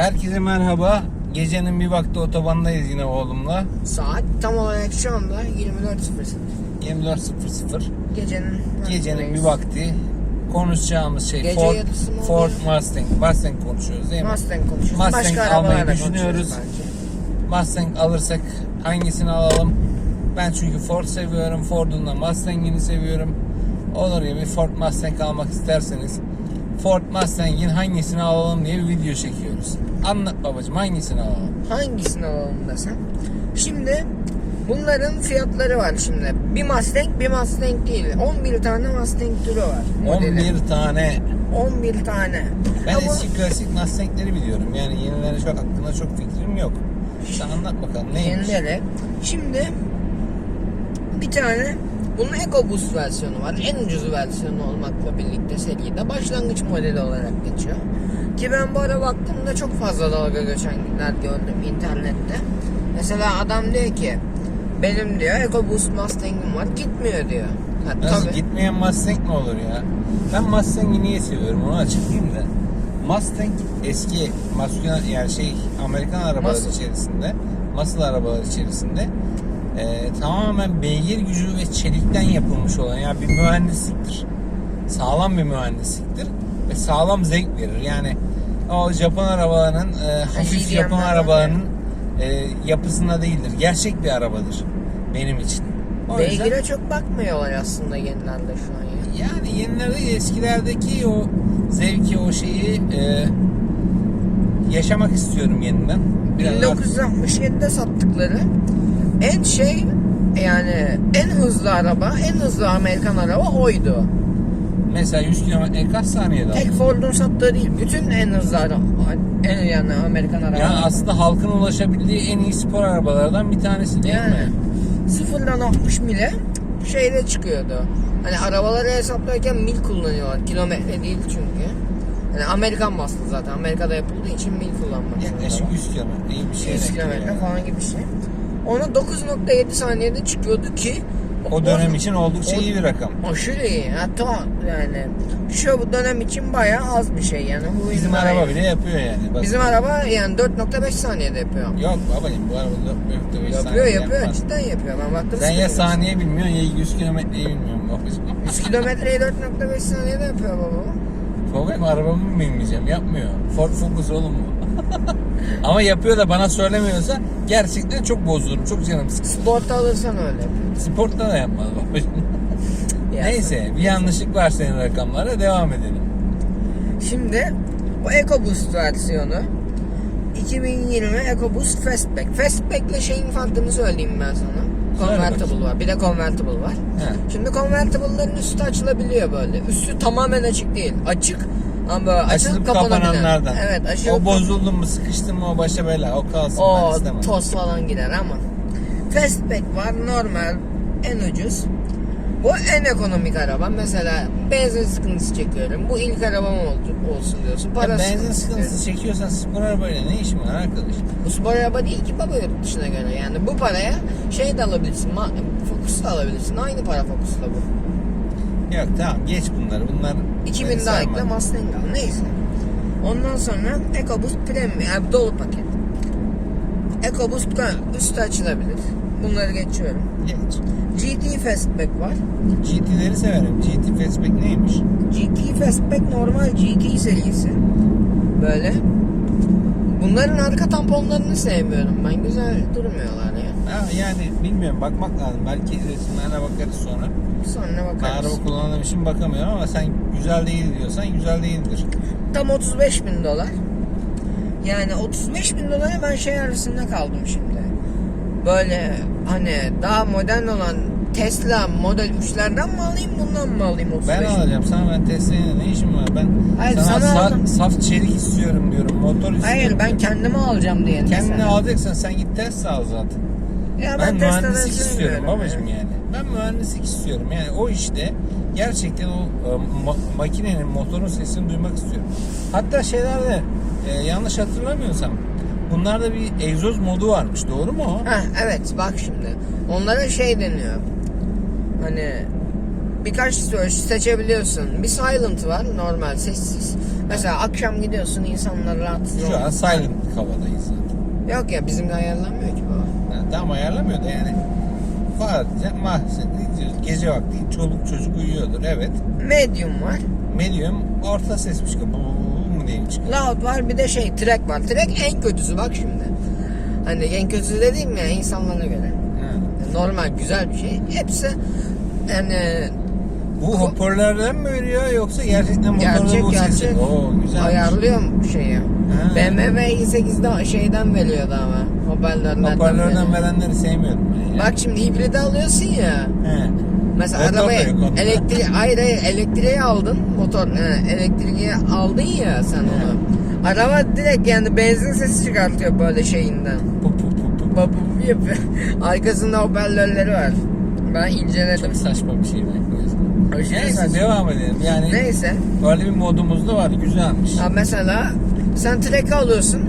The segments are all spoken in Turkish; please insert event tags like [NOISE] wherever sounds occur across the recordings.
Herkese merhaba. Gecenin bir vakti otobandayız yine oğlumla. Saat tam olarak şu anda 24.00. 24.00. Gecenin Gecenin bir vakti konuşacağımız şey Gece Ford, yarısı mı Ford oluyor? Mustang. Mustang konuşuyoruz değil mi? Mustang konuşuyoruz. Mustang Başka almayı arabalarla düşünüyoruz. konuşuyoruz. Mustang alırsak hangisini alalım? Ben çünkü Ford seviyorum. Ford'un da Mustang'ini seviyorum. Olur ya bir Ford Mustang almak isterseniz Ford Mustang'in hangisini alalım diye bir video çekiyoruz. Anlat babacığım hangisini alalım? Hangisini alalım desem? Şimdi bunların fiyatları var şimdi. Bir Mustang bir Mustang değil. 11 tane Mustang türü var. modeli. 11 tane. 11 tane. Ben Ama eski klasik Mustang'leri biliyorum. Yani yenileri çok hakkında çok fikrim yok. İşte anlat bakalım neymiş? Yenileri. Şimdi bir tane bunun EcoBoost versiyonu var. En ucuz versiyonu olmakla birlikte seride başlangıç modeli olarak geçiyor. Ki ben bu ara baktığımda çok fazla dalga geçenler gördüm internette. Mesela adam diyor ki benim diyor EcoBoost Mustang'im var gitmiyor diyor. Ha, Nasıl tabii. gitmeyen Mustang mi olur ya? Ben Mustang'i niye seviyorum onu açıklayayım da. Mustang eski maskülen yani şey Amerikan arabaları Muscle. içerisinde, muscle arabalar içerisinde e, tamamen beygir gücü ve çelikten yapılmış olan yani bir mühendisliktir. Sağlam bir mühendisliktir ve sağlam zevk verir. Yani o Japon arabalarının e, hafif Japon arabalarının e, yapısında değildir. Gerçek bir arabadır benim için. O yüzden- Beygire çok bakmıyorlar aslında yenilerde şu an ya. yani yenilerde eskilerdeki o zevki o şeyi e, yaşamak istiyorum yeniden. Biraz daha- 1967'de sattıkları en şey yani en hızlı araba, en hızlı Amerikan araba oydu. mesela 100 km kaç saniyede Tek? Ford'un sattığı değil, bütün en hızlı araba, en yani Amerikan araba. Yani aslında halkın ulaşabildiği en iyi spor arabalardan bir tanesi değil Yani mi? sıfırdan 60 mile şeyde çıkıyordu. Hani arabaları hesaplarken mil kullanıyorlar, kilometre değil çünkü. Yani Amerikan baslı zaten. Amerika'da yapıldığı için mil kullanmak Yaklaşık zorunda. 100 km iyi bir şey. 100 denk geliyor kilometre falan gibi bir şey. Ona 9.7 saniyede çıkıyordu ki O dönem için oldukça o- iyi bir rakam. Aşırı iyi. Hatta yani şu bu dönem için bayağı az bir şey yani. Bu Bizim araba iyi. bile yapıyor yani. Bak- Bizim araba yani 4.5 saniyede yapıyor. Yok babacım bu araba 4.5 Yapıyor saniye yapıyor yapmaz. cidden yapıyor. Ben baktım. Sen ya saniye bilmiyorsun ya 100 kilometreyi bilmiyorsun babacım. 100 kilometreyi 4.5 saniyede yapıyor baba. Babacım arabamı mı bilmeyeceğim? Yapmıyor. Ford Focus oğlum bu. [LAUGHS] Ama yapıyor da bana söylemiyorsa gerçekten çok bozulurum. Çok canım sıkılır. Sport alırsan öyle. Sportta da yapmaz babacım. [LAUGHS] Ya Neyse bir yanlışlık var senin rakamlara devam edelim. Şimdi bu EcoBoost versiyonu 2020 EcoBoost Fastback. Fastback ile şeyin farkını söyleyeyim ben sana. Convertible var. Bir de Convertible var. He. Şimdi convertible'ların üstü açılabiliyor böyle. Üstü tamamen açık değil. Açık ama açılıp Açılıp kapananlardan. Evet açılıp O bozuldu mu sıkıştı mı o başa bela o kalsın o ben istemem. toz falan gider ama. Fastback var normal en ucuz. Bu en ekonomik araba. Mesela benzin sıkıntısı çekiyorum. Bu ilk arabam oldu, olsun diyorsun. Ya Para benzin sıkıntısı sıkıntısı çekiyorsan spor arabayla ne işin var arkadaş? Bu spor araba değil ki baba yurt dışına göre. Yani bu paraya şey de alabilirsin. Focus da alabilirsin. Aynı para Focus'la bu. Yok tamam geç bunları bunlar 2000 beni daha ekle Mustang al. Neyse. Ondan sonra EcoBoost Premium. Yani dolu paket. EcoBoost Premium. Üstü açılabilir. Bunları geçiyorum. Geç. GT Fastback var. GT'leri severim. GT Fastback neymiş? GT Fastback normal GT serisi. Böyle. Bunların arka tamponlarını sevmiyorum ben. Güzel durmuyorlar ya. Ha, yani bilmiyorum bakmak lazım. Belki resimlerine bakarız sonra. Sonra Ben bakarız. araba kullandığım için bakamıyorum ama sen güzel değil diyorsan güzel değildir. Tam 35 bin dolar. Yani 35 bin dolara ben şey arasında kaldım şimdi. Böyle hani daha modern olan Tesla Model 3'lerden mi alayım bundan mı alayım 35 Ben alacağım sana ben Tesla'yla ne işim var? Ben Hayır, sana, sana sa- aldım. saf çelik istiyorum diyorum. Motor istiyorum. Hayır ben kendime alacağım diye. Kendini mesela. alacaksan sen git Tesla al zaten. Ya Ben, Tesla'dan mühendislik istiyorum babacım ya. yani. Ben mühendislik istiyorum. Yani o işte gerçekten o e, ma- makinenin, motorun sesini duymak istiyorum. Hatta şeylerde e, yanlış hatırlamıyorsam bunlarda bir egzoz modu varmış. Doğru mu o? Heh, evet bak şimdi. Onlara şey deniyor. Hani birkaç seçebiliyorsun. Bir silent var normal sessiz. Mesela akşam gidiyorsun insanlar rahatsız Şu an silent havadayız zaten. Yok ya bizim ayarlanmıyor ki Yani tam ayarlamıyor da yani. Sadece mahsediyoruz. Gece vakti çoluk çocuk uyuyordur. Evet. Medium var. Medium orta ses çıkıyor. Bu, bu, bu mu diye çıkıyor. Loud var bir de şey track var. Track en kötüsü bak şimdi. Hani en kötüsü dediğim ya insanlara göre. Ha. Normal güzel bir şey. Hepsi yani Bu hoparlörden mi veriyor yoksa gerçekten motorun gerçek bu sesi? gerçek Oo güzel. ayarlıyorum şeyi. Ha. BMW i8'de şeyden veriyordu ama. Hoparlörden veriyor. verenleri sevmiyorum ben ya. Bak şimdi hibride alıyorsun ya. He. Mesela Motor da arabayı yok onda. elektrik hayır hayır elektriği aldın motor e, elektriği aldın ya sen onu. Araba direkt yani benzin sesi çıkartıyor böyle şeyinden. Pu pu pu pu. Baba bu yapıyor. Arkasında hoparlörleri var. Ben inceledim. Çok saçma bir şey ben koyuyorsun. Neyse devam edelim. Yani Neyse. böyle bir modumuz da var. Güzelmiş. Ha mesela sen trek alıyorsun.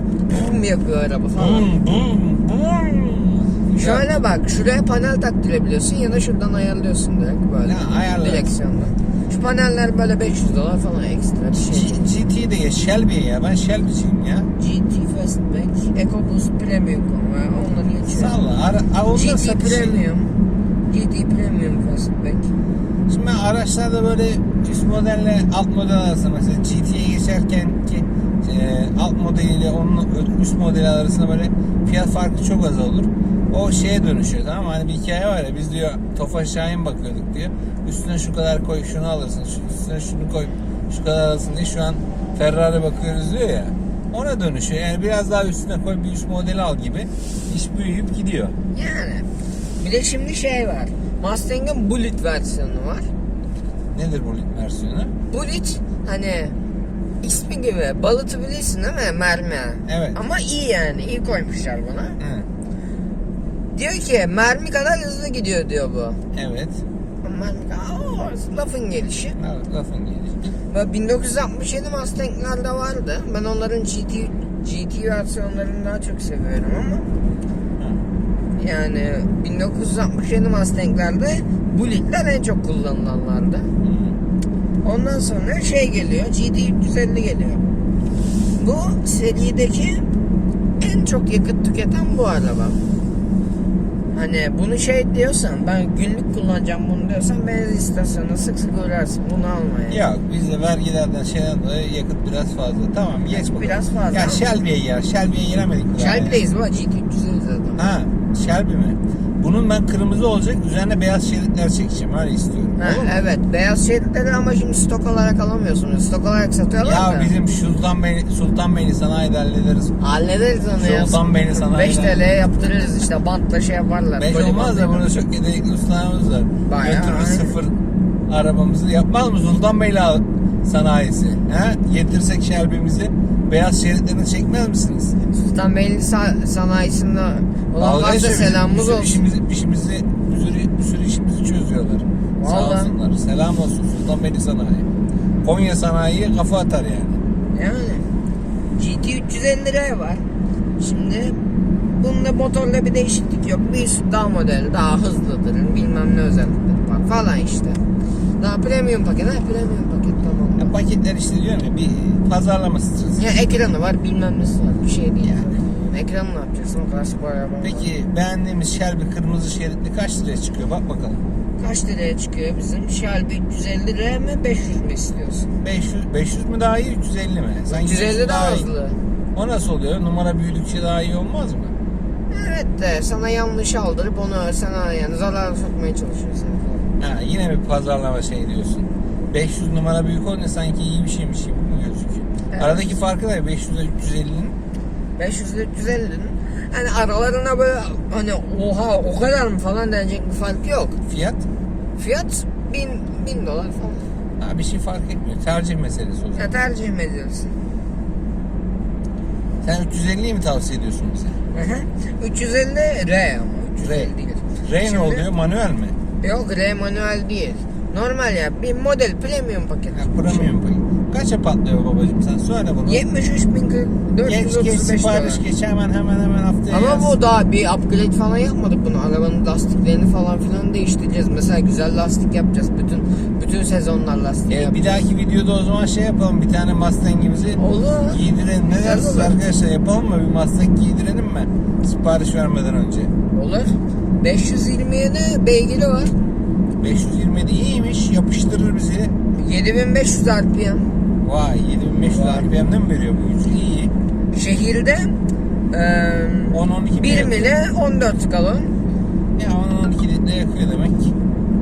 Bum yapıyor araba falan. Bum bum bum. Şöyle bak şuraya panel taktırabiliyorsun ya da şuradan ayarlıyorsun direkt böyle. Ha, ayarla. Direksiyonda. Şu paneller böyle 500 dolar falan ekstra bir şey. G- GT de ya Shelby ya. Ben Shelby'ciyim ya. GT Fastback, EcoBoost Premium var. Onları geçiyor. Salla. Ara, a, onlar GT Premium Fastback. Şimdi ben araçlarda böyle üst modelle alt model arasında mesela GT'ye geçerken ki e, alt modeliyle onun üst modeli arasında böyle fiyat farkı çok az olur. O şeye dönüşüyor tamam mı? Hani bir hikaye var ya biz diyor Tofaş Şahin bakıyorduk diyor. Üstüne şu kadar koy şunu alırsın. Şu, üstüne şunu koy şu kadar alırsın diye şu an Ferrari bakıyoruz diyor ya. Ona dönüşüyor. Yani biraz daha üstüne koy bir üst modeli al gibi. iş büyüyüp gidiyor. Yani. Bir de şimdi şey var. Mustang'ın Bullet versiyonu var. Nedir bu versiyonu? Bullet hani ismi gibi balıtı bilirsin değil mi? Mermi. Evet. Ama iyi yani. iyi koymuşlar buna. Hı. Diyor ki mermi kadar hızlı gidiyor diyor bu. Evet. Mermi Aa, lafın gelişi. Evet, lafın gelişi. Ve 1967 Mustang'lerde vardı. Ben onların GT GT versiyonlarını daha çok seviyorum ama. Yani 1967 Mustang'lerde Bullet'ler en çok kullanılanlardı. Ondan sonra şey geliyor, GT 350 geliyor. Bu serideki en çok yakıt tüketen bu araba. Hani bunu şey diyorsan, ben günlük kullanacağım bunu diyorsan benzin istasyonuna sık sık uğrarsın. Bunu alma yani. Yok bizde vergilerden şeyden dolayı yakıt biraz fazla. Tamam geç bakalım. Biraz fazla Ya Shelby'ye gel. Shelby'ye giremedik. Shelby'deyiz bu GT 350 zaten. Ha Shelby mi? Bunun ben kırmızı olacak üzerine beyaz şeritler çekeceğim. Öyle istiyorum. Ha, Olur mu? evet beyaz şeritleri ama şimdi stok olarak alamıyorsunuz. Stok olarak satıyorlar Ya da. bizim Sultanbeyli, Sultanbeyli sanayide hallederiz. Hallederiz onu ya. Sultanbeyli sanayi. 5 TL'ye yaptırırız işte bantla şey yaparlar. Beş Koli olmaz da burada çok yetenekli ustalarımız var. Bayağı, Götürürüz sıfır arabamızı. Yapmaz mı Sultanbeyli sanayisi? Ha? Getirsek Shelby'mizi beyaz şeritlerini çekmez misiniz? Sultanbeyli sa- sanayisinde olan varsa. Bizim selamımız olsun. Işimizi, işimizi, bir sürü, bir sürü işimizi çözüyorlar. Sağ Vallahi. olsunlar. Selam olsun Sultanbeyli Sanayi. Konya Sanayi'ye kafa atar yani. Yani GT 350 liraya var. Şimdi bunda motorla bir değişiklik yok. Bir üst daha model, daha hızlıdır, bilmem ne özellikleri var falan işte. Daha premium paket, ha premium paket tamam. Ya paketler işte diyorum ya bir pazarlama stratejisi. Ya ekranı var, bilmem nesi var. Bir şey değil yani. Ekranı ne yapacaksın o kadar spor araba. Peki beğendiğimiz Shelby kırmızı şeritli kaç liraya çıkıyor? Bak bakalım. Kaç liraya çıkıyor bizim? Shelby 350 liraya mı 500 mü istiyorsun? 500, 500 mü daha iyi 350 mi? Sanki 350 daha hızlı. O nasıl oluyor? Numara büyüdükçe daha iyi olmaz mı? Evet de sana yanlış aldırıp onu sana yani zarar sokmaya çalışıyorsun. Ha, yine bir pazarlama şey diyorsun. 500 numara büyük olunca sanki iyi bir şeymiş gibi mi gözüküyor? Evet. Aradaki farkı da 500 ile 350'nin 500 ile 350'nin hani aralarına böyle hani oha o kadar mı falan denecek bir fark yok. fiyat Fiyat 1000 1000 dolar falan. ha, bir şey fark etmiyor. Tercih meselesi o zaman. Ya tercih ediyorsun? Sen 350'yi mi tavsiye ediyorsun bize? Hı hı. 350 R ama 350 R. değil. R ne oluyor? Manuel mi? Yok R manuel değil. Normal ya bir model premium paket. Ha, premium payı. Kaça patlıyor babacığım sen söyle bunu. 73 bin Geç geç sipariş geç hemen hemen hemen haftaya Ama yaz. bu daha bir upgrade falan yapmadık bunu. Arabanın lastiklerini falan filan değiştireceğiz. Mesela güzel lastik yapacağız. Bütün bütün sezonlar lastik Ee, bir yapacağız. dahaki videoda o zaman şey yapalım bir tane Mustang'imizi Olur. giydirelim. Ne dersiniz arkadaşlar yapalım mı bir Mustang giydirelim mi? Sipariş vermeden önce. Olur. 527 beygiri var. 527 iyiymiş yapıştırır bizi. 7500 RPM. Vay 7500 Vay. RPM'den mi veriyor bu üçü iyi. Şehirde eee 10-12 1 mi? mile 14 galon. Ya 10-12 litre yakıyor demek.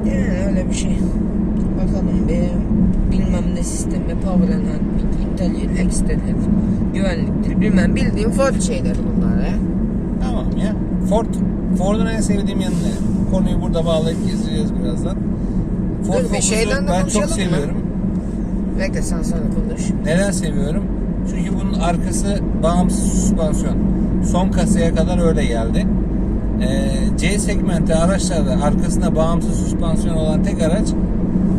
Yani öyle bir şey. Bakalım bir bilmem ne sistemi, power handling, interior, exterior, güvenliktir bilmem bildiğim Ford şeyleri bunlar ya. Tamam ya. Ford. Ford'un en sevdiğim yanı ne? Konuyu burada bağlayıp gezeceğiz birazdan. Ford Dur bir şeyden de ben çok konuşalım mı? seviyorum. Bekle sen sonra konuş. Neden seviyorum? Çünkü bunun arkası bağımsız süspansiyon. Son kasaya kadar öyle geldi. Ee, C segmenti araçlarda arkasında bağımsız süspansiyon olan tek araç.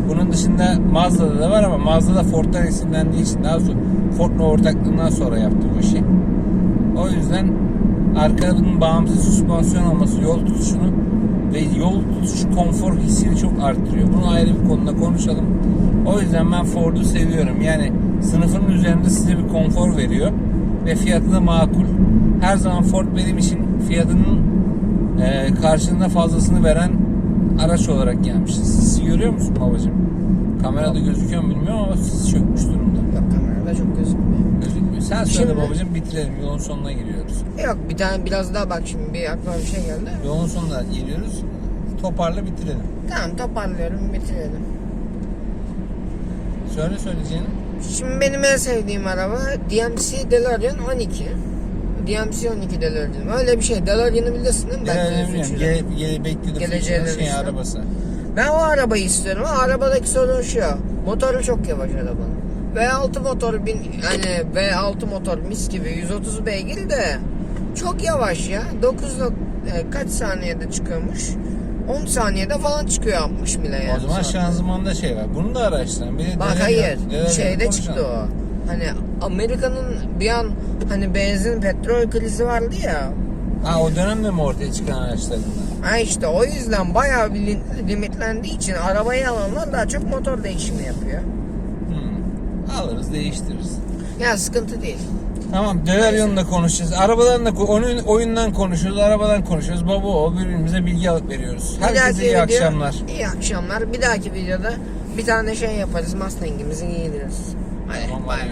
Bunun dışında Mazda'da da var ama Mazda da Ford'dan esinlendiği için daha sonra Ford'la ortaklığından sonra yaptı bu işi. O yüzden arkanın bağımsız süspansiyon olması yol tutuşunu ve yol tutuş konfor hissini çok arttırıyor. Bunu ayrı bir konuda konuşalım. O yüzden ben Ford'u seviyorum. Yani sınıfının üzerinde size bir konfor veriyor ve fiyatı da makul. Her zaman Ford benim için fiyatının e, karşılığında fazlasını veren araç olarak gelmiş. Sizi görüyor musun babacığım? Kamerada gözüküyor mu bilmiyorum ama sis çökmüş durumda. Kamerada çok gözükmüyor. Gözükmüyor. Sen söyle Şimdi- babacığım bitirelim. Yolun sonuna giriyoruz. Yok bir tane biraz daha bak şimdi bir aklıma bir şey geldi. Yolun sonuna geliyoruz. Toparla bitirelim. Tamam toparlıyorum bitirelim. Söyle söyleyeceğini. Şimdi benim en sevdiğim araba DMC DeLorean 12. DMC 12 DeLorean. Öyle bir şey. DeLorean'ı bilirsin değil mi? Ben Belki ne bileyim. Future. Gele, gele, bekledi. Geleceğe Şey dönüşte. arabası. Ben o arabayı istiyorum ama arabadaki sorun şu. Motoru çok yavaş arabanın. V6 motor bin hani V6 motor mis gibi 130 beygir de çok yavaş ya. 9 nok- e, kaç saniyede çıkıyormuş? 10 saniyede falan çıkıyor 60 mile yani. o zaman saatte. şanzımanda şey var. Bunu da araştırın. Bir Bak hayır. Delarian Şeyde çıktı o. Hani Amerika'nın bir an hani benzin petrol krizi vardı ya. Ha o dönemde mi ortaya çıkan araçlarında? Ha işte o yüzden bayağı bir li- limitlendiği için arabayı alanlar daha çok motor değişimi yapıyor. Hmm. Alırız değiştiririz. Ya sıkıntı değil. Tamam Delarian'ı da konuşacağız. Arabadan da oyun, oyundan konuşuyoruz. Arabadan konuşuyoruz. Baba o birbirimize bilgi alıp veriyoruz. Bir Herkese iyi video- akşamlar. İyi akşamlar. Bir dahaki videoda bir tane şey yaparız. Mustang'imizi giydiririz. Hadi Tamam, bay bay.